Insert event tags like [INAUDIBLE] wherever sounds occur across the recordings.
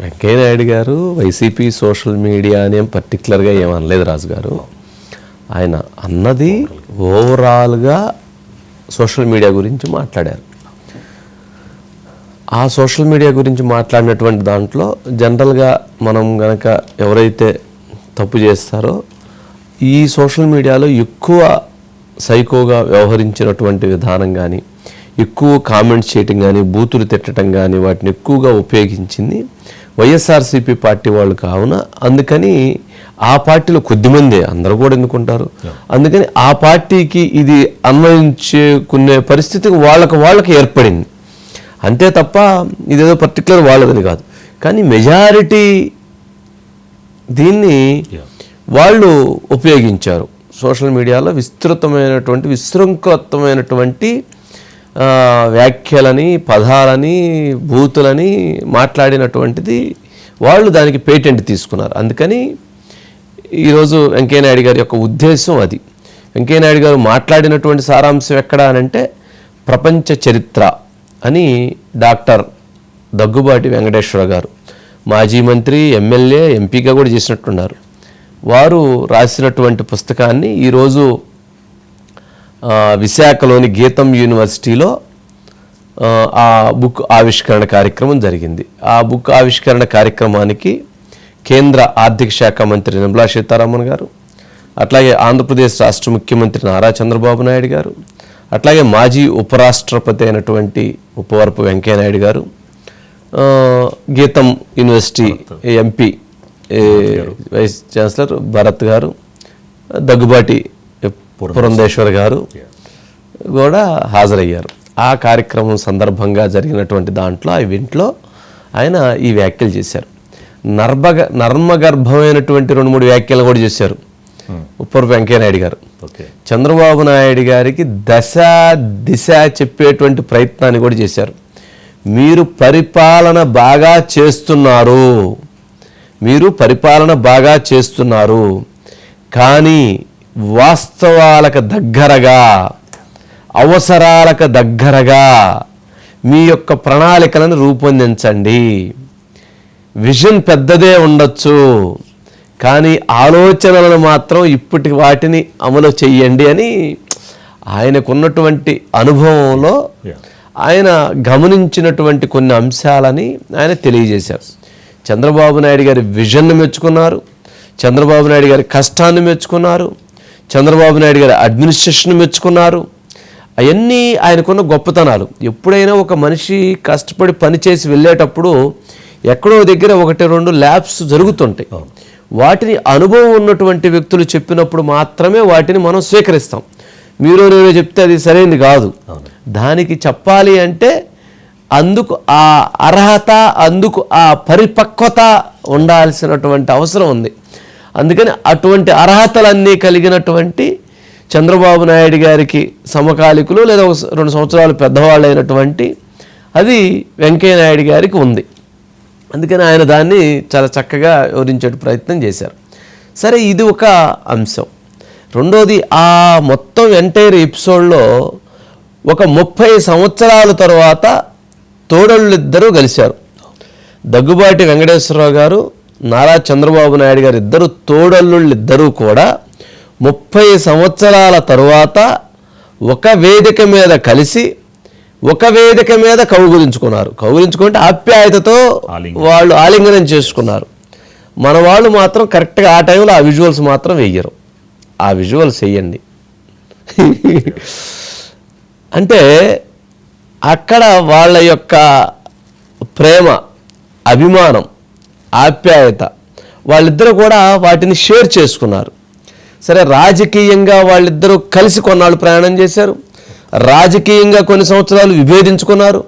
వెంకయ్య నాయుడు గారు YCP social media అని ఏం పర్టికులర్గా ఏమనలేదు రాజు గారు ఆయన అన్నది ఓవరాల్గా సోషల్ మీడియా గురించి మాట్లాడారు. ఆ సోషల్ మీడియా గురించి మాట్లాడినటువంటి దాంట్లో జనరల్గా మనం గనక ఎవరైతే తప్పు చేస్తారో ఈ సోషల్ మీడియాలో ఎక్కువ సైకోగా వ్యవహరించినటువంటి విధానం కానీ ఎక్కువ కామెంట్స్ చేయటం కానీ బూతులు తిట్టడం కానీ వాటిని ఎక్కువగా ఉపయోగించింది వైఎస్ఆర్సీపీ పార్టీ వాళ్ళు కావున. అందుకని ఆ పార్టీలో కొద్దిమందే అందరూ కూడా ఎందుకుంటారు అందుకని ఆ పార్టీకి ఇది అన్వయించుకునే పరిస్థితి వాళ్ళకి వాళ్ళకి ఏర్పడింది. అంతే తప్ప ఇదేదో పర్టికులర్ వాళ్ళదని కాదు. కానీ మెజారిటీ దీన్ని వాళ్ళు ఉపయోగించారు. సోషల్ మీడియాలో విస్తృతమైనటువంటి విశృంఖలమైనటువంటి వ్యాఖ్యలని పదాలని భూతులని మాట్లాడినటువంటిది వాళ్ళు దానికి పేటెంట్ తీసుకున్నారు. అందుకని ఈరోజు వెంకయ్యనాయుడు గారి యొక్క ఉద్దేశం అది. వెంకయ్యనాయుడు గారు మాట్లాడినటువంటి సారాంశం ఎక్కడ అనంటే ప్రపంచ చరిత్ర అని డాక్టర్ దగ్గుబాటి వెంకటేశ్వర గారు మాజీ మంత్రి ఎమ్మెల్యే ఎంపీగా కూడా చేసినట్టున్నారు. వారు రాసినటువంటి పుస్తకాన్ని ఈరోజు విశాఖలోని గీతం యూనివర్సిటీలో ఆ, బుక్ ఆవిష్కరణ కార్యక్రమం జరిగింది. ఆ బుక్ ఆవిష్కరణ కార్యక్రమానికి కేంద్ర ఆర్థిక శాఖ మంత్రి నిర్మలా సీతారామన్ గారు అట్లాగే ఆంధ్రప్రదేశ్ రాష్ట్ర ముఖ్యమంత్రి నారా చంద్రబాబు నాయుడు గారు అట్లాగే మాజీ ఉపరాష్ట్రపతి అయినటువంటి ఉపవరపు వెంకయ్యనాయుడు గారు GITAM university MP vice chancellor Bharat గారు దగ్గుబాటి పురంధేశ్వర్. గారు కూడా హాజరయ్యారు. ఆ కార్యక్రమం సందర్భంగా జరిగినటువంటి దాంట్లో ఆ ఈవెంట్లో ఆయన ఈ వ్యాఖ్యలు చేశారు. నర్మగ నర్మగర్భమైనటువంటి రెండు మూడు వ్యాఖ్యలు కూడా చేశారు. ఉప్పర్ వెంకయ్యనాయుడు గారు. చంద్రబాబు నాయుడు గారికి దశ దిశ చెప్పేటువంటి ప్రయత్నాన్ని కూడా చేశారు. మీరు పరిపాలన బాగా చేస్తున్నారు. మీరు పరిపాలన బాగా చేస్తున్నారు. కానీ వాస్తవాలకు దగ్గరగా అవసరాలకు దగ్గరగా మీ యొక్క ప్రణాళికలను రూపొందించండి విజన్ పెద్దదే ఉండొచ్చు కానీ ఆలోచనలను మాత్రం ఇప్పటి వాటిని అమలు చెయ్యండి అని ఆయనకున్నటువంటి అనుభవంలో. ఆయన గమనించినటువంటి కొన్ని అంశాలని ఆయన తెలియజేశారు చంద్రబాబు నాయుడు గారి విజన్ను మెచ్చుకున్నారు చంద్రబాబు నాయుడు గారి కష్టాన్ని మెచ్చుకున్నారు చంద్రబాబు నాయుడు గారి అడ్మినిస్ట్రేషన్ మెచ్చుకున్నారు. అవన్నీ ఆయనకున్న గొప్పతనాలు. ఎప్పుడైనా ఒక మనిషి కష్టపడి పనిచేసి వెళ్ళేటప్పుడు ఎక్కడో దగ్గర ఒకటి రెండు ల్యాబ్స్ జరుగుతుంటాయి. వాటిని అనుభవం ఉన్నటువంటి వ్యక్తులు చెప్పినప్పుడు మాత్రమే వాటిని మనం స్వీకరిస్తాం. మీరు నేను చెప్తే అది సరైనది కాదు. దానికి చెప్పాలి అంటే అందుకు ఆ అర్హత అందుకు ఆ పరిపక్వత ఉండాల్సినటువంటి అవసరం ఉంది. అందుకని అటువంటి అర్హతలన్నీ కలిగినటువంటి చంద్రబాబు నాయుడు గారికి సమకాలికులు లేదా రెండు సంవత్సరాలు పెద్దవాళ్ళు అయినటువంటి అది వెంకయ్య నాయుడు గారికి ఉంది. అందుకని ఆయన దాన్ని చాలా చక్కగా వివరించే ప్రయత్నం చేశారు. సరే ఇది ఒక అంశం. రెండోది ఆ మొత్తం ఎంటైర్ ఎపిసోడ్లో ఒక ముప్పై సంవత్సరాల తర్వాత తోడళ్ళిద్దరూ కలిశారు. దగ్గుబాటి వెంకటేశ్వరరావు గారు నారా చంద్రబాబు నాయుడు గారు ఇద్దరు తోడళ్ళిద్దరూ కూడా ముప్పై సంవత్సరాల తరువాత ఒక వేదిక మీద కలిసి ఒక వేదిక మీద కౌగులించుకున్నారు. కౌగులించుకుంటే ఆప్యాయతతో. వాళ్ళు ఆలింగనం చేసుకున్నారు. మన వాళ్ళు మాత్రం కరెక్ట్గా ఆ టైంలో ఆ విజువల్స్ మాత్రం వెయ్యరు ఆ విజువల్స్ వేయండి. అంటే అక్కడ వాళ్ళ యొక్క ప్రేమ అభిమానం ఆప్యాయత. వాళ్ళిద్దరూ కూడా వాటిని షేర్ చేసుకున్నారు. సరే రాజకీయంగా వాళ్ళిద్దరూ కలిసి కొన్నాళ్ళు ప్రయాణం చేశారు. రాజకీయంగా కొన్ని సంవత్సరాలు విభేదించుకున్నారు.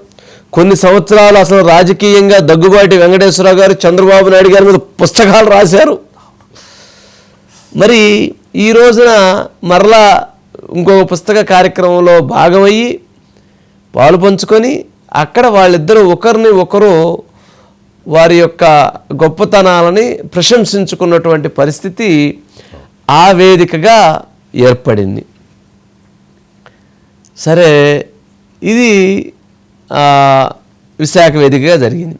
కొన్ని సంవత్సరాలు అసలు రాజకీయంగా దగ్గుబాటి వెంకటేశ్వరరావు గారు చంద్రబాబు నాయుడు గారి మీద పుస్తకాలు రాశారు. మరి ఈ రోజున మరలా ఇంకొక పుస్తక కార్యక్రమంలో భాగమయ్యి పాలు పంచుకొని అక్కడ వాళ్ళిద్దరూ ఒకరిని ఒకరు వారి యొక్క గొప్పతనాలని ప్రశంసించుకున్నటువంటి పరిస్థితి ఆ వేదికగా ఏర్పడింది. సరే ఇది విశాఖ వేదికగా జరిగింది.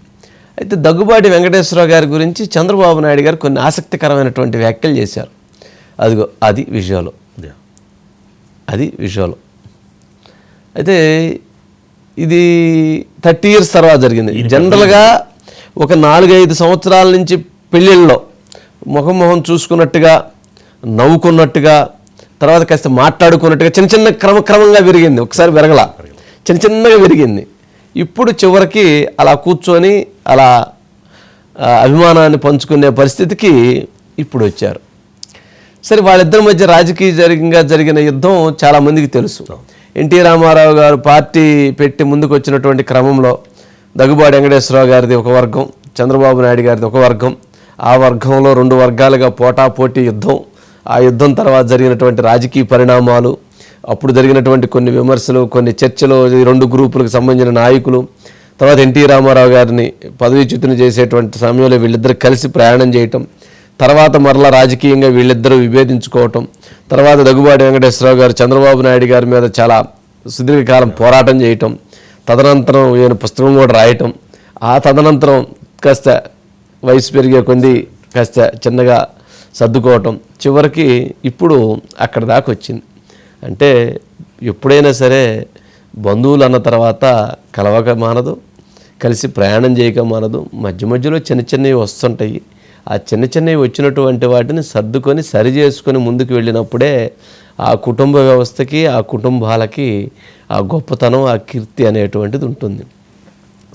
అయితే దగ్గుబాటి వెంకటేశ్వరరావు గారి గురించి చంద్రబాబు నాయుడు గారు కొన్ని ఆసక్తికరమైనటువంటి వ్యాఖ్యలు చేశారు. అదిగో అది విజువల్. అది విజువల్. అయితే ఇది థర్టీ ఇయర్స్ తర్వాత జరిగింది. జనరల్గా ఒక నాలుగైదు సంవత్సరాల నుంచి పెళ్ళిళ్ళలో ముఖం మొహం చూసుకున్నట్టుగా నవ్వుకున్నట్టుగా తర్వాత కాస్త మాట్లాడుకున్నట్టుగా చిన్న చిన్న క్రమక్రమంగా విరిగింది. ఒకసారి విరగల. చిన్న చిన్నగా విరిగింది. ఇప్పుడు చివరికి అలా కూర్చొని అలా అభిమానాన్ని పంచుకునే పరిస్థితికి ఇప్పుడు వచ్చారు. సరే వాళ్ళిద్దరి మధ్య రాజకీయంగా జరిగిన యుద్ధం చాలా మందికి తెలుసు. ఎన్టీ రామారావు గారు పార్టీ పెట్టి ముందుకు వచ్చినటువంటి క్రమంలో దగ్గుబాటి వెంకటేశ్వరరావు గారిది ఒక వర్గం చంద్రబాబు నాయుడు గారిది ఒక వర్గం. ఆ వర్గంలో రెండు వర్గాలుగా పోటాపోటీ యుద్ధం ఆ యుద్ధం తర్వాత జరిగినటువంటి రాజకీయ పరిణామాలు అప్పుడు జరిగినటువంటి కొన్ని విమర్శలు కొన్ని చర్చలు ఈ రెండు గ్రూపులకు సంబంధించిన నాయకులు తర్వాత ఎన్టీ రామారావు గారిని పదవీచ్యుతిని చేసేటువంటి సమయంలో వీళ్ళిద్దరు కలిసి ప్రయాణం చేయటం తర్వాత మరలా రాజకీయంగా వీళ్ళిద్దరూ విభేదించుకోవటం తర్వాత దగ్గుబాటి వెంకటేశ్వరరావు గారు చంద్రబాబు నాయుడు గారి మీద చాలా సుదీర్ఘకాలం పోరాటం చేయటం తదనంతరం ఈయన పుస్తకం కూడా రాయటం. ఆ తదనంతరం కాస్త వయసు పెరిగే కొంది కాస్త చిన్నగా సర్దుకోవటం. చివరికి ఇప్పుడు అక్కడ దాకా వచ్చింది. అంటే ఎప్పుడైనా సరే బంధువులు అన్న తర్వాత కలవక మానదు కలిసి ప్రయాణం చేయక మానదు. మధ్య మధ్యలో చిన్న చిన్నవి వస్తుంటాయి. ఆ చిన్న చిన్నవి వచ్చినటువంటి వాటిని సర్దుకొని సరి చేసుకొని ముందుకు వెళ్ళినప్పుడే ఆ కుటుంబ వ్యవస్థకి ఆ కుటుంబాలకి ఆ గొప్పతనం ఆ కీర్తి అనేటువంటిది ఉంటుంది.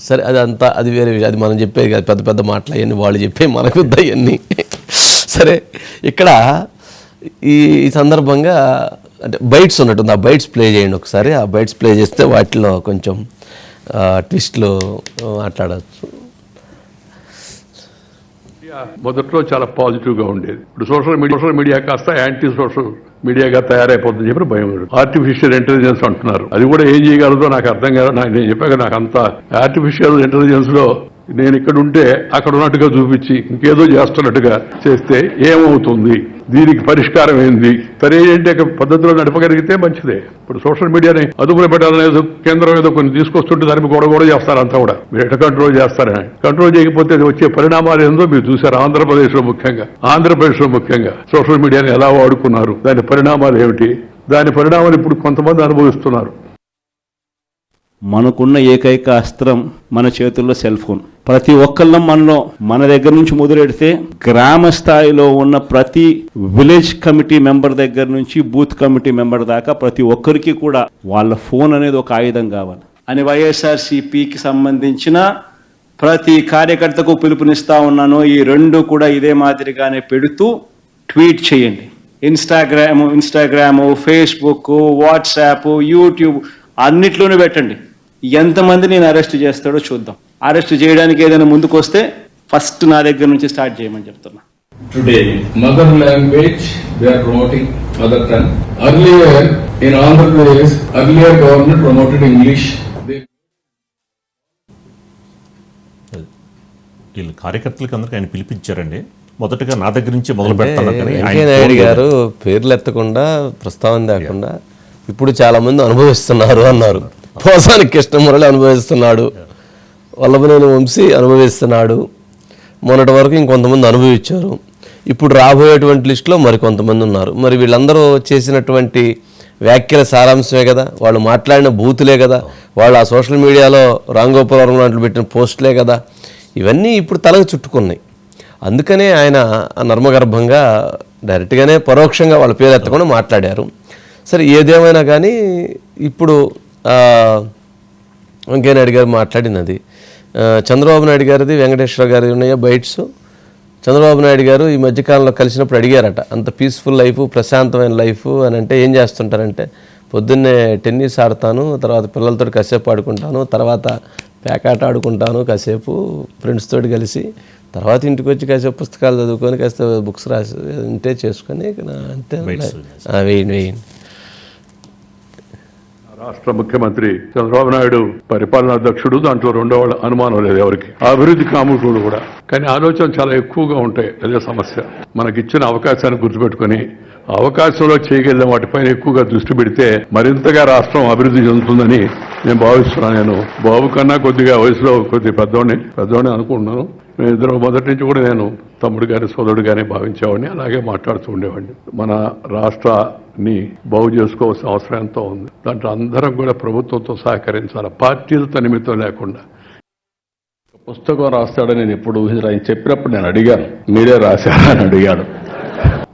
సరే అది అంతా అది వేరే అది మనం చెప్పేది కాదు. పెద్ద పెద్ద మాటలు అవన్నీ వాళ్ళు చెప్పే మనకు అవన్నీ. సరే ఇక్కడ ఈ సందర్భంగా అంటే బైట్స్ ఉన్నట్టుంది. ఆ బైట్స్ ప్లే చేయండి ఒకసారి. ఆ బైట్స్ ప్లే చేస్తే వాటిలో కొంచెం ట్విస్ట్లు మాట్లాడచ్చు. మొదట్లో చాలా పాజిటివ్గా ఉండేది. ఇప్పుడు సోషల్ మీడియా సోషల్ మీడియా కాస్త యాంటీ సోషల్ మీడియాగా తయారైపోతుందని చెప్పి భయం ఆర్టిఫిషియల్ ఇంటెలిజెన్స్ అంటున్నారు. అది కూడా ఏం చేయగలదో నాకు అర్థం కాదు. నేను చెప్పాక నాకు అంత ఆర్టిఫిషియల్ ఇంటెలిజెన్స్లో నేను ఇక్కడ ఉంటే అక్కడ ఉన్నట్టుగా చూపించి ఇంకేదో చేస్తున్నట్టుగా చేస్తే ఏమవుతుంది? దీనికి పరిష్కారం ఏంది? సరే ఏంటి? ఒక పద్ధతిలో నడపగలిగితే మంచిదే. ఇప్పుడు సోషల్ మీడియాని అదుపులో పెట్టాలని కేంద్రం ఏదో కొన్ని తీసుకొస్తుంటే దానికి గొడవ కూడా చేస్తారు అంతా కూడా. మీరు ఎట్లా కంట్రోల్ చేస్తారని. కంట్రోల్ చేయకపోతే అది వచ్చే పరిణామాలు ఏందో మీరు చూసారు ఆంధ్రప్రదేశ్లో ముఖ్యంగా. ఆంధ్రప్రదేశ్లో ముఖ్యంగా సోషల్ మీడియాని ఎలా వాడుకున్నారు? దాని పరిణామాలు ఏమిటి? దాని పరిణామాలు ఇప్పుడు కొంతమంది అనుభవిస్తున్నారు. మనకున్న ఏకైక అస్త్రం మన చేతుల్లో సెల్ ఫోన్. ప్రతి ఒక్కళ్ళం మనలో మన దగ్గర నుంచి మొదలెడితే గ్రామ స్థాయిలో ఉన్న ప్రతి విలేజ్ కమిటీ మెంబర్ దగ్గర నుంచి బూత్ కమిటీ మెంబర్ దాకా ప్రతి ఒక్కరికి కూడా వాళ్ళ ఫోన్ అనేది ఒక ఆయుధం కావాలి. అని వైఎస్ఆర్సిపికి సంబంధించిన ప్రతి కార్యకర్తకు పిలుపునిస్తా ఉన్నాను. ఈ రెండు కూడా ఇదే మాదిరిగానే పెడుతూ ట్వీట్ చేయండి. Instagram Instagram Facebook WhatsApp YouTube అన్నిట్లోనూ పెట్టండి. ఎంతమంది నేను అరెస్ట్ చేస్తాడో చూద్దాం. అరెస్ట్ చేయడానికి ఏదైనా ముందుకు వస్తే ఫస్ట్ నా దగ్గర నుంచి స్టార్ట్ చేయమని చెప్తున్నా. Today, mother language, we are promoting mother tongue. Earlier, in Andhra Pradesh, earlier government promoted English. They వీళ్ళు కార్యకర్తలకి అందరికీ ఆయన పిలిపించారండి. మొదటగా నా దగ్గర నుంచి మొదలు పెడతాను గారు పేర్లు ఎత్తకుండా ప్రస్తావన లేకుండా ఇప్పుడు చాలా మంది అనుభవిస్తున్నారు అన్నారు. పోసాని కృష్ణమురళి అనుభవిస్తున్నాడు. వల్లభనేని వంశీ అనుభవిస్తున్నాడు. మొన్నటి వరకు ఇంకొంతమంది అనుభవించారు. ఇప్పుడు రాబోయేటువంటి లిస్టులో మరి కొంతమంది ఉన్నారు. మరి వీళ్ళందరూ చేసినటువంటి వ్యాఖ్యల సారాంశమే కదా? వాళ్ళు మాట్లాడిన బూతులే కదా? వాళ్ళు ఆ సోషల్ మీడియాలో రాంగోపురం లాంటి పెట్టిన పోస్టులే కదా? ఇవన్నీ ఇప్పుడు తలకు చుట్టుకున్నాయి. అందుకనే ఆయన నర్మగర్భంగా డైరెక్ట్గానే పరోక్షంగా వాళ్ళ పేరు ఎత్తకుండా మాట్లాడారు. సరే ఏదేమైనా కానీ ఇప్పుడు వెంకయ్య నాయుడు గారు మాట్లాడినది చంద్రబాబు నాయుడు గారిది వెంకటేశ్వర గారి ఉన్నాయా బైట్స్. చంద్రబాబు నాయుడు గారు ఈ మధ్యకాలంలో కలిసినప్పుడు అడిగారట అంత పీస్ఫుల్ లైఫ్ ప్రశాంతమైన లైఫ్ అని అంటే ఏం చేస్తుంటారంటే పొద్దున్నే టెన్నిస్ ఆడతాను తర్వాత పిల్లలతో కాసేపు ఆడుకుంటాను తర్వాత పేకాట ఆడుకుంటాను కాసేపు ఫ్రెండ్స్ తోటి కలిసి తర్వాత ఇంటికి వచ్చి కాసేపు పుస్తకాలు చదువుకొని కాస్త బుక్స్ రాసి ఉంటే చేసుకొని అంతే. వేయండి వేయండి రాష్ట్ర ముఖ్యమంత్రి చంద్రబాబు నాయుడు పరిపాలనా అధ్యక్షుడు దాంట్లో రెండో వాళ్ళ అనుమానం లేదు ఎవరికి. అభివృద్ధి కాముకుడు కూడా. కానీ ఆలోచన చాలా ఎక్కువగా ఉంటాయి అదే సమస్య. మనకిచ్చిన అవకాశాన్ని గుర్తుపెట్టుకొని అవకాశంలో చేయగలిగిన వాటిపైన ఎక్కువగా దృష్టి పెడితే మరింతగా రాష్ట్రం అభివృద్ధి చెందుతుందని నేను భావిస్తున్నాను. నేను బాబు కన్నా కొద్దిగా వయసులో కొద్ది పెద్దవాడిని పెద్దవాడిని అనుకుంటున్నాను. ఇద్దరు మొదటి నుంచి కూడా నేను తమ్ముడు గారి సోదరుడు గానే భావించేవాడిని. అలాగే మాట్లాడుతూ ఉండేవాడిని. మన రాష్ట్రాన్ని బాగు చేసుకోవాల్సిన అవసరం ఎంతో ఉంది. దాంట్లో అందరం కూడా ప్రభుత్వంతో సహకరించాలి? పార్టీలతో నిమిత్తం లేకుండా. పుస్తకం రాస్తాడని నేను ఎప్పుడు ఊహించాను ఆయన చెప్పినప్పుడు నేను అడిగాను. మీరే రాశారా అని అడిగాడు.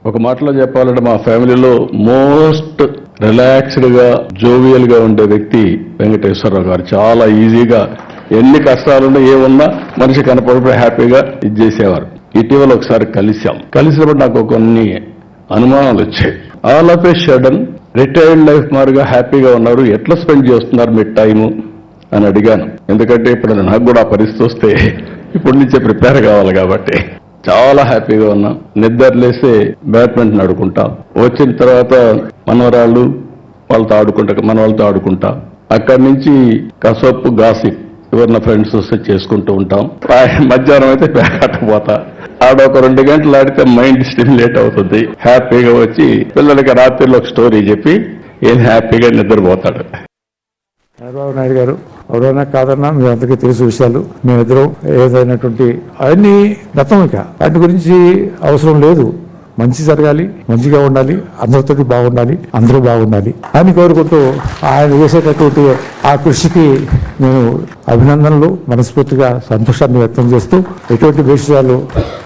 ఒక మాటలో చెప్పాలంటే మా ఫ్యామిలీలో మోస్ట్ రిలాక్స్డ్గా జోవియల్గా ఉండే వ్యక్తి వెంకటేశ్వరరావు గారు. చాలా ఈజీగా ఎన్ని కష్టాలున్నా ఏమున్నా మనిషి కనపడప్పుడు హ్యాపీగా ఇది చేసేవారు. ఇటీవల ఒకసారి కలిసాం కలిసినప్పుడు నాకు కొన్ని అనుమానాలు వచ్చాయి. All of a sudden retired life మారుగా హ్యాపీగా ఉన్నారు. ఎట్లా స్పెండ్ చేస్తున్నారు మీ టైము? అని అడిగాను. ఎందుకంటే ఇప్పుడు నాకు కూడా ఆ పరిస్థితి వస్తే ఇప్పుడు నుంచే ప్రిపేర్ కావాలి కాబట్టి. చాలా హ్యాపీగా ఉన్నాం. నిద్ర లేసే బ్యాడ్మింటన్ ఆడుకుంటాం. వచ్చిన తర్వాత మనవరాళ్ళు వాళ్ళతో ఆడుకుంటా మన వాళ్ళతో ఆడుకుంటాం. అక్కడి నుంచి కసొప్పు గాసిప్ ఎవరిన ఫ్రెండ్స్ వస్తే చేసుకుంటూ ఉంటాం. [LAUGHS] మధ్యాహ్నం అయితే పోతా ఆడ ఒక రెండు గంటలు ఆడితే మైండ్ స్టిమ్యులేట్ అవుతుంది. హ్యాపీగా వచ్చి పిల్లలకి రాత్రిలో ఒక స్టోరీ చెప్పి ఏం హ్యాపీగా నిద్రపోతాడు. చంద్రబాబు నాయుడు గారు ఎవరైనా కాదన్నా మీ అందరికీ తెలుసు విషయాలు. మేమిద్దరం ఏదైనటువంటి అవన్నీ గతం ఇక. వాటి గురించి అవసరం లేదు. మంచి జరగాలి మంచిగా ఉండాలి అందరితోటి బాగుండాలి అందరూ బాగుండాలి అని కోరుకుంటూ ఆయన చేసేటటువంటి ఆ కృషికి నేను అభినందనలు మనస్ఫూర్తిగా సంతోషాన్ని వ్యక్తం చేస్తూ ఎటువంటి విషయాలు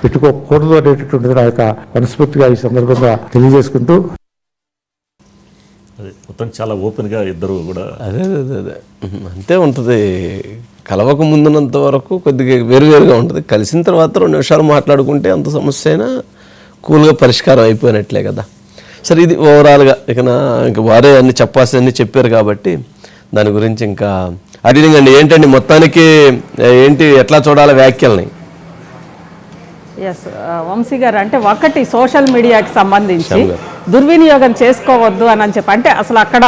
పెట్టుకోకూడదు అనేటటువంటిది నా యొక్క మనస్ఫూర్తిగా ఈ సందర్భంగా తెలియజేసుకుంటూ అదే మొత్తం చాలా ఓపెన్గా ఇద్దరు కూడా అదే అదే అదే అంతే ఉంటుంది. కలవక ముందున్నంత వరకు కొద్దిగా వేరువేరుగా ఉంటుంది. కలిసిన తర్వాత రెండు నిమిషాలు మాట్లాడుకుంటే అంత సమస్య అయినా కూల్గా పరిష్కారం అయిపోయినట్లే కదా. సరే ఇది ఓవరాల్గా ఇక ఇంక వారే అన్ని చెప్పాల్సినన్ని చెప్పారు కాబట్టి దాని గురించి ఇంకా అడిగిందండి ఏంటండి మొత్తానికి ఏంటి ఎట్లా చూడాలి వ్యాఖ్యల్ని ఎస్ వంశీ గారు అంటే ఒకటి సోషల్ మీడియాకి సంబంధించి. దుర్వినియోగం చేసుకోవద్దు అని అని చెప్పి అంటే అసలు అక్కడ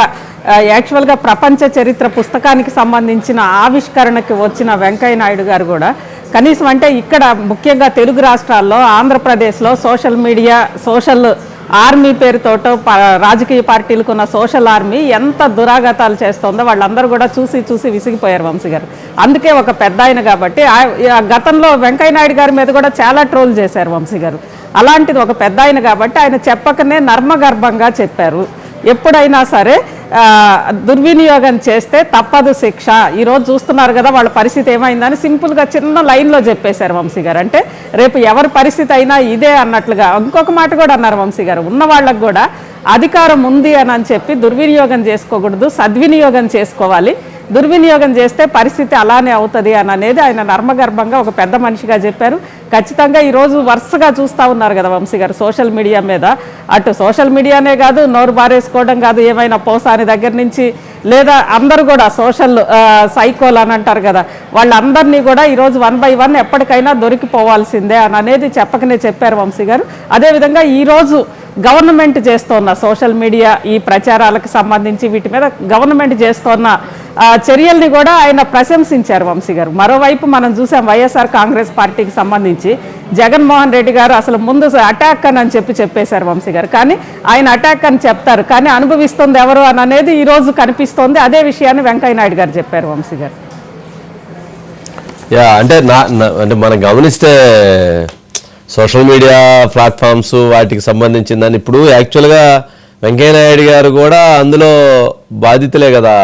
యాక్చువల్గా ప్రపంచ చరిత్ర పుస్తకానికి సంబంధించిన ఆవిష్కరణకి వచ్చిన వెంకయ్య నాయుడు గారు కూడా కనీసం అంటే ఇక్కడ ముఖ్యంగా తెలుగు రాష్ట్రాల్లో ఆంధ్రప్రదేశ్లో సోషల్ మీడియా సోషల్ ఆర్మీ పేరుతోటో రాజకీయ పార్టీలకు ఉన్న సోషల్ ఆర్మీ ఎంత దురాగతాలు చేస్తుందో వాళ్ళందరూ కూడా చూసి చూసి విసిగిపోయారు వంశీ గారు. అందుకే ఒక పెద్ద ఆయన కాబట్టి ఆ- గతంలో వెంకయ్య నాయుడు గారి మీద కూడా చాలా ట్రోల్ చేశారు వంశీ గారు. అలాంటిది ఒక పెద్ద ఆయన కాబట్టి ఆయన చెప్పకనే నర్మగర్భంగా చెప్పారు. ఎప్పుడైనా సరే దుర్వినియోగం చేస్తే తప్పదు శిక్ష. ఈరోజు చూస్తున్నారు కదా వాళ్ళ పరిస్థితి ఏమైందని సింపుల్గా చిన్న లైన్లో చెప్పేశారు వంశీ గారు. అంటే రేపు ఎవరి పరిస్థితి అయినా ఇదే అన్నట్లుగా ఇంకొక మాట కూడా అన్నారు వంశీ గారు. ఉన్న వాళ్ళకు కూడా అధికారం ఉంది అని అని చెప్పి దుర్వినియోగం చేసుకోకూడదు సద్వినియోగం చేసుకోవాలి. దుర్వినియోగం చేస్తే పరిస్థితి అలానే అవుతుంది అని అనేది ఆయన నర్మగర్భంగా ఒక పెద్ద మనిషిగా చెప్పారు. ఖచ్చితంగా ఈరోజు వరుసగా చూస్తూ ఉన్నారు కదా వంశీ గారు సోషల్ మీడియా మీద. అటు సోషల్ మీడియానే కాదు నోరు బారేసుకోవడం కాదు ఏమైనా పోసాని దగ్గర నుంచి లేదా అందరూ కూడా సోషల్ సైకోల్ అని అంటారు కదా వాళ్ళందరినీ కూడా ఈరోజు వన్ బై వన్ ఎప్పటికైనా దొరికిపోవాల్సిందే అని అనేది చెప్పకనే చెప్పారు వంశీ గారు. అదేవిధంగా ఈరోజు గవర్నమెంట్ చేస్తోన్న సోషల్ మీడియా ఈ ప్రచారాలకు సంబంధించి వీటి మీద గవర్నమెంట్ చేస్తోన్న చర్యల్ని కూడా ఆయన ప్రశంసించారు వంశీ గారు. మరోవైపు మనం చూసాం వైఎస్ఆర్ కాంగ్రెస్ పార్టీకి సంబంధించి జగన్మోహన్ రెడ్డి గారు అసలు ముందు అటాక్ అని అని చెప్పి చెప్పేశారు వంశీ గారు. కానీ ఆయన అటాక్ అని చెప్తారు కానీ అనుభవిస్తుంది ఎవరు అని అనేది ఈరోజు కనిపిస్తోంది. అదే విషయాన్ని వెంకయ్య నాయుడు గారు చెప్పారు వంశీ గారు. యా అంటే నా- అంటే మనం గమనిస్తే సోషల్ మీడియా ప్లాట్ఫామ్స్ వాటికి సంబంధించిన దాన్ని ఇప్పుడు యాక్చువల్గా వెంకయ్యనాయుడు గారు కూడా అందులో బాధితులే కదా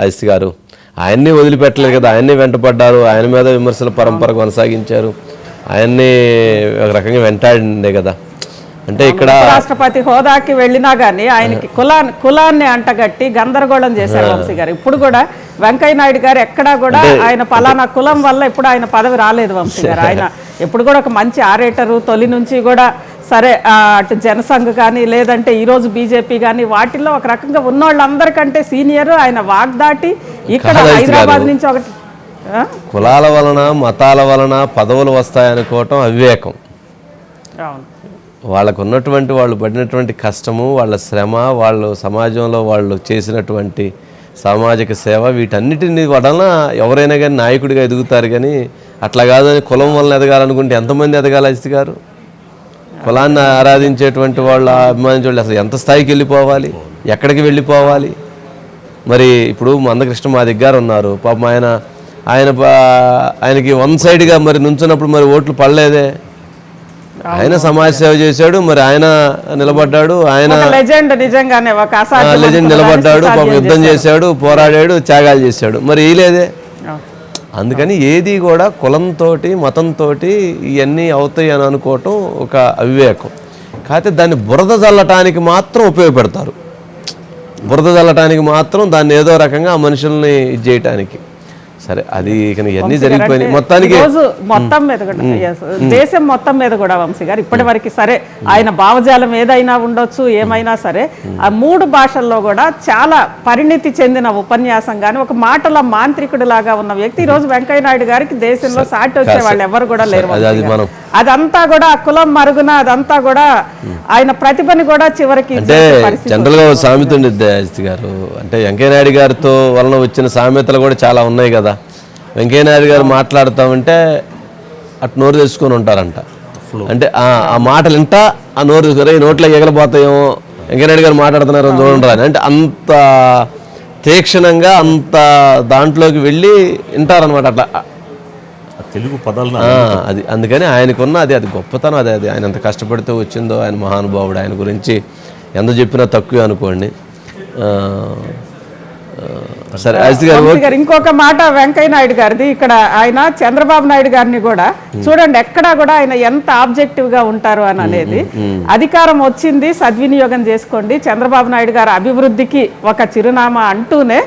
ఐసి గారు. ఆయన్ని వదిలిపెట్టలేదు కదా ఆయన్ని వెంటపడ్డారు ఆయన మీద విమర్శల పరంపర కొనసాగించారు. ఆయన్ని ఒక రకంగా వెంటాడిందే కదా. అంటే ఇక్కడ రాష్ట్రపతి హోదాకి వెళ్ళినా గానీ ఆయనకి కులాన్ని కులాన్ని అంటగట్టి గందరగోళం చేశారు వంశీ గారు. ఇప్పుడు కూడా వెంకయ్య నాయుడు గారు ఎక్కడా కూడా ఆయన పలానా కులం వల్ల ఇప్పుడు ఆయన పదవి రాలేదు వంశీ గారు. ఆయన [LAUGHS] ఎప్పుడు కూడా ఒక మంచి ఆరేటరు తొలి నుంచి కూడా సరే అటు జనసంఘ్ కానీ లేదంటే ఈ రోజు బీజేపీ కానీ వాటిల్లో ఒక రకంగా ఉన్న వాళ్ళందరికంటే సీనియర్ ఆయన వాగ్దాటి ఇక్కడ హైదరాబాద్. నుంచి ఒకటి? కులాల వలన మతాల వలన పదవులు వస్తాయనుకోవటం అవివేకం వాళ్ళకు ఉన్నటువంటి వాళ్ళు పడినటువంటి కష్టము వాళ్ళ శ్రమ వాళ్ళు సమాజంలో వాళ్ళు చేసినటువంటి సామాజిక సేవ వీటన్నిటిని వలన ఎవరైనా కానీ నాయకుడిగా ఎదుగుతారు కానీ అట్లా కాదని కులం వలన ఎదగాలనుకుంటే ఎంతమంది ఎదగాలి అజిత్ గారు? కులాన్ని ఆరాధించేటువంటి వాళ్ళు అభిమానించే వాళ్ళు అసలు ఎంత స్థాయికి వెళ్ళిపోవాలి? ఎక్కడికి వెళ్ళిపోవాలి? మరి ఇప్పుడు మందకృష్ణ మా దగ్గర ఉన్నారు. పాపం ఆయన ఆయన ఆయనకి వన్ సైడ్గా మరి నుంచున్నప్పుడు మరి ఓట్లు పడలేదే. ఆయన సమాజ సేవ చేశాడు మరి ఆయన నిలబడ్డాడు ఆయన ఒక లెజెండ్ నిజంగానే ఒక అసాధ్యమైన లెజెండ్ పనులని నిలబడ్డాడు పాపం యుద్ధం చేశాడు. పోరాడాడు త్యాగాలు చేశాడు. మరి ఈ లేదే ఆ. అందుకని ఏది కూడా కులంతో మతంతో ఇవన్నీ అవుతాయి అని అనుకోవటం ఒక అవివేకం. కాకపోతే దాన్ని బురద చల్లటానికి మాత్రం ఉపయోగపెడతారు. బురద చల్లటానికి మాత్రం దాన్ని ఏదో రకంగా ఆ మనుషుల్ని ఇది చేయటానికి. సరే అది ఇక ఇవన్నీ జరిగిపోయినాయి? మొత్తానికి మొత్తం మీద కూడా దేశం మొత్తం మీద కూడా వంశీ గారు ఇప్పటి వరకు సరే ఆయన భావజాలం ఏదైనా ఉండొచ్చు ఏమైనా సరే ఆ మూడు భాషల్లో కూడా చాలా పరిణితి చెందిన ఉపన్యాసం కానీ ఒక మాటల మాంత్రికుడు లాగా ఉన్న వ్యక్తి ఈ రోజు వెంకయ్య నాయుడు గారికి దేశంలో సాటి వచ్చే వాళ్ళు ఎవరు కూడా లేరు అది-. మనం- అదంతా కూడా ఆ కులం మరుగున అదంతా కూడా ఆయన ప్రతిభని కూడా చివరికి అంటే జనరల్గా ఒక సామెత ఉండేది గారు. అంటే వెంకయ్య నాయుడు గారితో వలన వచ్చిన సామెతలు కూడా చాలా ఉన్నాయి కదా. వెంకయ్య నాయుడు గారు మాట్లాడుతామంటే అటు నోరు తెచ్చుకొని ఉంటారంట. అంటే ఆ ఆ మాటలు వింటా ఆ నోరు తెచ్చుకొని నోట్లో ఎగలిపోతాయేమో వెంకయ్య నాయుడు గారు మాట్లాడుతున్నారు చూడండి అంటే అంత తీక్షణంగా అంత దాంట్లోకి వెళ్ళి వింటారనమాట అట్లా. తెలుగు పదాలను ఆ, అది అందుకని ఆయనకున్న అది అది గొప్పతనం అది అది ఆయన ఎంత కష్టపడితే వచ్చిందో ఆయన మహానుభావుడు ఆయన గురించి ఎంత చెప్పినా తక్కువే అనుకోండి. సరే అజిత్ గారు ఇంకొక మాట వెంకయ్య నాయుడు గారిది. ఇక్కడ ఆయన చంద్రబాబు నాయుడు గారిని కూడా చూడండి ఎక్కడా కూడా ఆయన ఎంత ఆబ్జెక్టివ్గా ఉంటారు అని అనేది. అధికారం వచ్చింది సద్వినియోగం చేసుకోండి. చంద్రబాబు నాయుడు గారు అభివృద్ధికి ఒక చిరునామా అంటూనే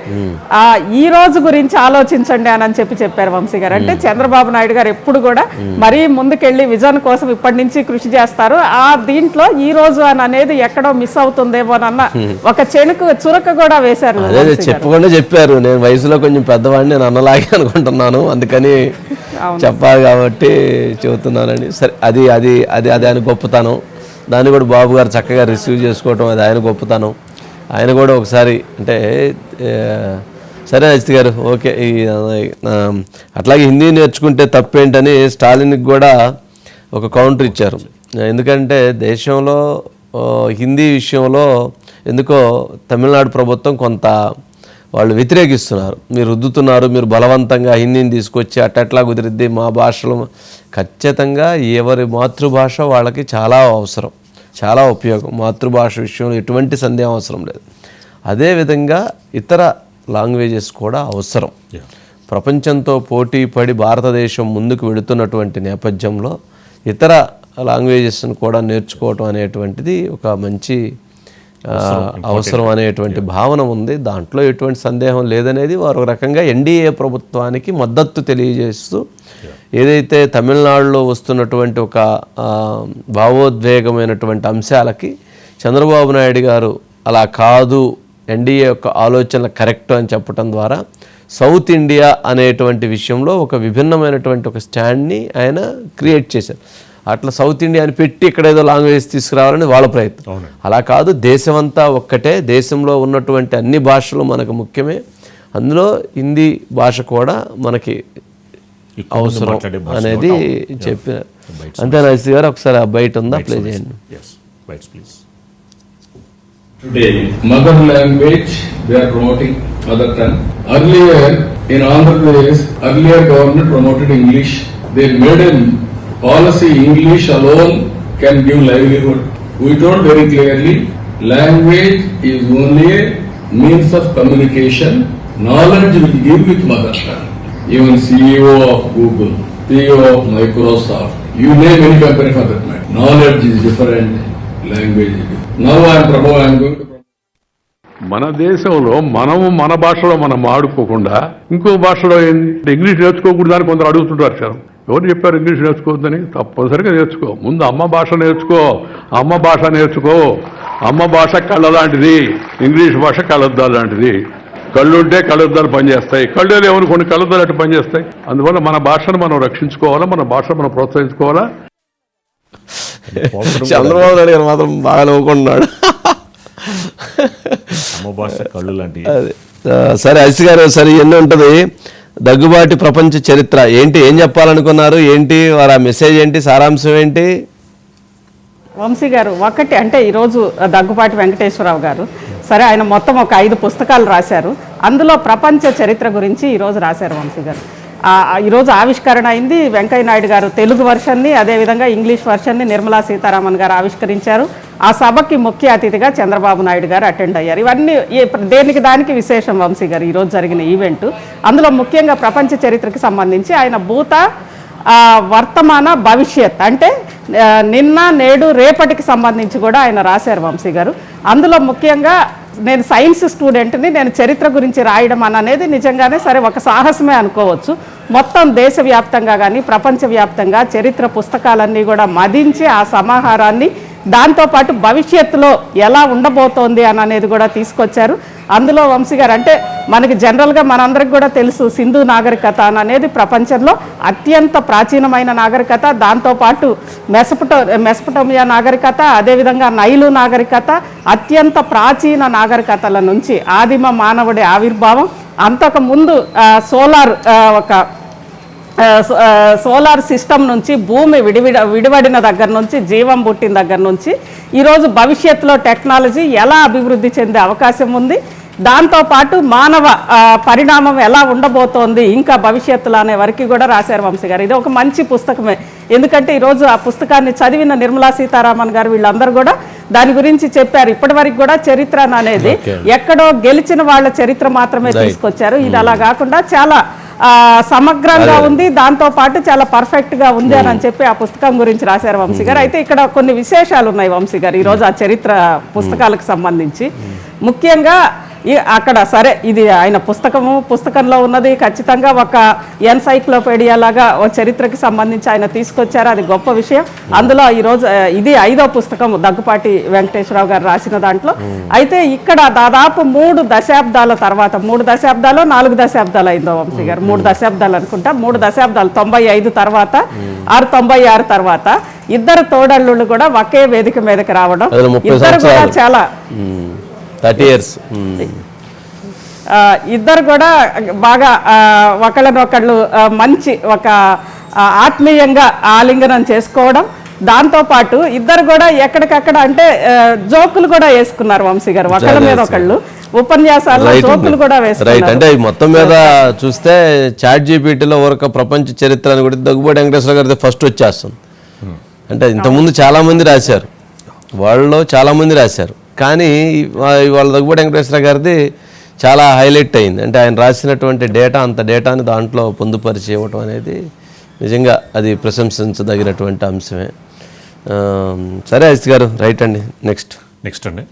ఆ ఈ రోజు గురించి ఆలోచించండి అని అని చెప్పి చెప్పారు వంశీ గారు. అంటే చంద్రబాబు నాయుడు గారు ఎప్పుడు కూడా మరీ ముందుకెళ్ళి విజన్ కోసం ఇప్పటి నుంచి కృషి చేస్తారు. ఆ దీంట్లో ఈ రోజు అని అనేది ఎక్కడో మిస్ అవుతుందేమోనన్న ఒక చెనుకు చురక కూడా వేశారు. చెప్పకుండా చెప్పారు. నేను వయసులో కొంచెం పెద్దవాడిని నేను అన్నలాగే అనుకుంటున్నాను. అందుకని చెప్పాలి కాబట్టి చెబుతున్నానని సరే అది అది అది అది ఆయన గొప్పతనం. దాన్ని కూడా బాబు గారు చక్కగా రిసీవ్ చేసుకోవటం అది ఆయన గొప్పతనం. ఆయన కూడా ఒకసారి అంటే సరే అజిత్ గారు ఓకే అట్లాగే హిందీ నేర్చుకుంటే తప్పేంటని స్టాలిన్కి కూడా ఒక కౌంటర్ ఇచ్చారు. ఎందుకంటే దేశంలో హిందీ విషయంలో ఎందుకో తమిళనాడు ప్రభుత్వం కొంత వాళ్ళు వ్యతిరేకిస్తున్నారు. మీరు రుద్దుతున్నారు మీరు బలవంతంగా హిందీని తీసుకొచ్చి అట్టట్లా కుదిరిద్ది మా భాషలో. ఖచ్చితంగా ఎవరి మాతృభాష వాళ్ళకి చాలా అవసరం చాలా ఉపయోగం. మాతృభాష విషయంలో ఎటువంటి సందేహం అవసరం లేదు. అదేవిధంగా ఇతర లాంగ్వేజెస్ కూడా అవసరం. ప్రపంచంతో పోటీ పడి భారతదేశం ముందుకు వెళుతున్నటువంటి నేపథ్యంలో ఇతర లాంగ్వేజెస్ను కూడా నేర్చుకోవటం అనేటువంటిది ఒక మంచి అవసరం అనేటువంటి భావన ఉంది. దాంట్లో ఎటువంటి సందేహం లేదనేది వారు ఒక రకంగా ఎన్డీఏ ప్రభుత్వానికి మద్దతు తెలియజేస్తూ ఏదైతే తమిళనాడులో వస్తున్నటువంటి ఒక భావోద్వేగమైనటువంటి అంశాలకి చంద్రబాబు నాయుడు గారు అలా కాదు ఎన్డీఏ యొక్క ఆలోచనలు కరెక్ట్ అని చెప్పడం ద్వారా సౌత్ ఇండియా అనేటువంటి విషయంలో ఒక విభిన్నమైనటువంటి ఒక స్టాండ్ని ఆయన క్రియేట్ చేశారు. అట్లా సౌత్ ఇండియాని పెట్టి ఇక్కడ ఏదో లాంగ్వేజ్ తీసుకురావాలని వాళ్ళ ప్రయత్నం. అలా కాదు దేశమంతా ఒక్కటే దేశంలో ఉన్నటువంటి అన్ని భాషలు మనకు ముఖ్యమే. అందులో హిందీ భాష కూడా మనకి అవసరం అనేది చెప్పిన అంతే నైస్ గారు? ఒకసారి ఆ బయట ఉందా? ప్లే చేయండి. Today, mother language, they are promoting mother tongue. Earlier, in Andhra Pradesh, earlier government promoted English. They made a policy English alone can give livelihood. We told very clearly, language is only a means of communication. Knowledge will give with mother tongue. Even CEO of Google, CEO of Microsoft, you name any company for that matter. Knowledge is different, language is different. Now I am promoting, I am going to promote. మన దేశంలో మనము మన భాషలో మనం ఆడుకోకుండా ఇంకో భాషలో ఏంది English నేర్చుకోకూడదని కొందరు అడుగుతుంటారు సార్ ఎవరు చెప్పారు ఇంగ్లీష్ నేర్చుకోవద్దని? తప్పనిసరిగా నేర్చుకో. ముందు అమ్మ భాష నేర్చుకో. అమ్మ భాష నేర్చుకో. అమ్మ భాష కళ్ళ లాంటిది. ఇంగ్లీష్ భాష కళ్ళద్దాలు లాంటిది. కళ్ళు ఉంటే కళ్ళద్దాలు పనిచేస్తాయి. కళ్ళు లేవని కొన్ని కళ్ళద్దాలు అటు పనిచేస్తాయి. అందువల్ల మన భాషను మనం రక్షించుకోవాలా? మన భాషను మనం ప్రోత్సహించుకోవాలా? చంద్రబాబు నాయుడు గారు మాత్రం బాగా నవ్వుకుంటున్నాడు. కళ్ళు లాంటివి. సరే అసి గారు సరే ఎన్ని ఉంటుంది? దగ్గుబాటి ప్రపంచ చరిత్ర. ఏంటి? ఏం చెప్పాలనుకున్నారు? ఏంటి? వారి ఆ మెసేజ్ ఏంటి? సారాంశం ఏంటి? వంశీ గారు ఒకటి అంటే ఈరోజు దగ్గుపాటి వెంకటేశ్వరరావు గారు సరే ఆయన మొత్తం ఒక ఐదు పుస్తకాలు రాశారు. అందులో ప్రపంచ చరిత్ర గురించి ఈరోజు రాశారు వంశీ గారు. ఈరోజు ఆవిష్కరణ అయింది. వెంకయ్య నాయుడు గారు తెలుగు వర్షన్ని అదేవిధంగా ఇంగ్లీష్ వర్షన్ని నిర్మలా సీతారామన్ గారు ఆవిష్కరించారు. ఆ సభకి ముఖ్య అతిథిగా చంద్రబాబు నాయుడు గారు అటెండ్ అయ్యారు. ఇవన్నీ దేనికి దానికి విశేషం వంశీ గారు ఈరోజు జరిగిన ఈవెంట్. అందులో ముఖ్యంగా ప్రపంచ చరిత్రకి సంబంధించి ఆయన భూత వర్తమాన భవిష్యత్ అంటే నిన్న నేడు రేపటికి సంబంధించి కూడా ఆయన రాశారు వంశీ గారు. అందులో ముఖ్యంగా నేను సైన్స్ స్టూడెంట్ని నేను చరిత్ర గురించి రాయడం అని అనేది నిజంగానే సరే ఒక సాహసమే అనుకోవచ్చు. మొత్తం దేశవ్యాప్తంగా కానీ ప్రపంచవ్యాప్తంగా చరిత్ర పుస్తకాలన్నీ కూడా మదించి ఆ సమాహారాన్ని దాంతోపాటు భవిష్యత్తులో ఎలా ఉండబోతోంది అని అనేది కూడా తీసుకొచ్చారు. అందులో వంశీ గారు అంటే మనకి జనరల్గా మనందరికి కూడా తెలుసు సింధు నాగరికత అని అనేది ప్రపంచంలో అత్యంత ప్రాచీనమైన నాగరికత. దాంతోపాటు మెసపటో మెసపటోమియా నాగరికత అదేవిధంగా నైలు నాగరికత అత్యంత ప్రాచీన నాగరికతల నుంచి ఆదిమ మానవుడి ఆవిర్భావం. అంతకు ముందు సోలార్ ఒక సోలార్ సిస్టమ్ నుంచి భూమి విడివిడ విడివడిన దగ్గర నుంచి జీవం పుట్టిన దగ్గర నుంచి ఈరోజు భవిష్యత్తులో టెక్నాలజీ ఎలా అభివృద్ధి చెందే అవకాశం ఉంది. దాంతోపాటు మానవ పరిణామం ఎలా ఉండబోతోంది ఇంకా భవిష్యత్తులో అనే వరకు కూడా రాశారు వంశీ గారు. ఇది ఒక మంచి పుస్తకమే. ఎందుకంటే ఈరోజు ఆ పుస్తకాన్ని చదివిన నిర్మలా సీతారామన్ గారు వీళ్ళందరూ కూడా దాని గురించి చెప్పారు. ఇప్పటివరకు కూడా చరిత్ర అనేది ఎక్కడో గెలిచిన వాళ్ళ చరిత్ర మాత్రమే తీసుకొచ్చారు. ఇది అలా కాకుండా చాలా సమగ్రంగా ఉంది దాంతో పాటు చాలా పర్ఫెక్ట్గా ఉంది అని చెప్పి ఆ పుస్తకం గురించి రాశారు వంశీ గారు. అయితే ఇక్కడ కొన్ని విశేషాలు ఉన్నాయి వంశీ గారు ఈరోజు ఆ చరిత్ర పుస్తకాలకు సంబంధించి. ముఖ్యంగా అక్కడ సరే ఇది ఆయన పుస్తకము పుస్తకంలో ఉన్నది. ఖచ్చితంగా ఒక ఎన్సైక్లోపీడియా లాగా ఓ చరిత్రకి సంబంధించి ఆయన తీసుకొచ్చారు. అది గొప్ప విషయం. అందులో ఈరోజు ఇది ఐదో పుస్తకం దగ్గుపాటి వెంకటేశ్వరరావు గారు రాసిన దాంట్లో. అయితే ఇక్కడ దాదాపు మూడు దశాబ్దాల తర్వాత మూడు దశాబ్దాలు నాలుగు దశాబ్దాలు అయిందో వంశీ గారు. మూడు దశాబ్దాలు అనుకుంటా. మూడు దశాబ్దాలు తొంభై ఐదు తర్వాత ఆరు తొంభై ఆరు తర్వాత ఇద్దరు తోడళ్ళు కూడా ఒకే వేదిక మీదకి రావడం. ఇద్దరు కూడా. చాలా థర్టీ ఇయర్స్ ఆ, ఇద్దరు కూడా బాగా ఒకళ్ళనొకళ్ళు మంచి ఒక ఆత్మీయంగా ఆలింగనం చేసుకోవడం. దాంతోపాటు ఇద్దరు కూడా ఎక్కడికక్కడ అంటే జోకులు కూడా వేసుకున్నారు వంశీ గారు. ఒకళ్ళ మీద ఒకళ్ళు. ఉపన్యాసాల్లో జోకులు కూడా రైట్ అంటే మొత్తం మీద చూస్తే చాట్ జీపీటీలో ఒక ప్రపంచ చరిత్ర అని కూడా దగ్గుబాటి వెంకటేశ్వర గారిది ఫస్ట్ వచ్చేస్తుంది. అంటే ఇంతకుముందు చాలా మంది రాశారు. వాళ్ళలో చాలా మంది రాశారు. కానీ వాళ్ళ దగ్గుబాటి వెంకటేశ్వర గారిది చాలా హైలైట్ అయింది. అంటే ఆయన రాసినటువంటి డేటా అంత డేటాని దాంట్లో పొందుపరిచి ఇవ్వటం అనేది నిజంగా అది ప్రశంసించదగినటువంటి అంశమే. సరే అజిత్ గారు రైట్ అండి నెక్స్ట్. నెక్స్ట్ అండి.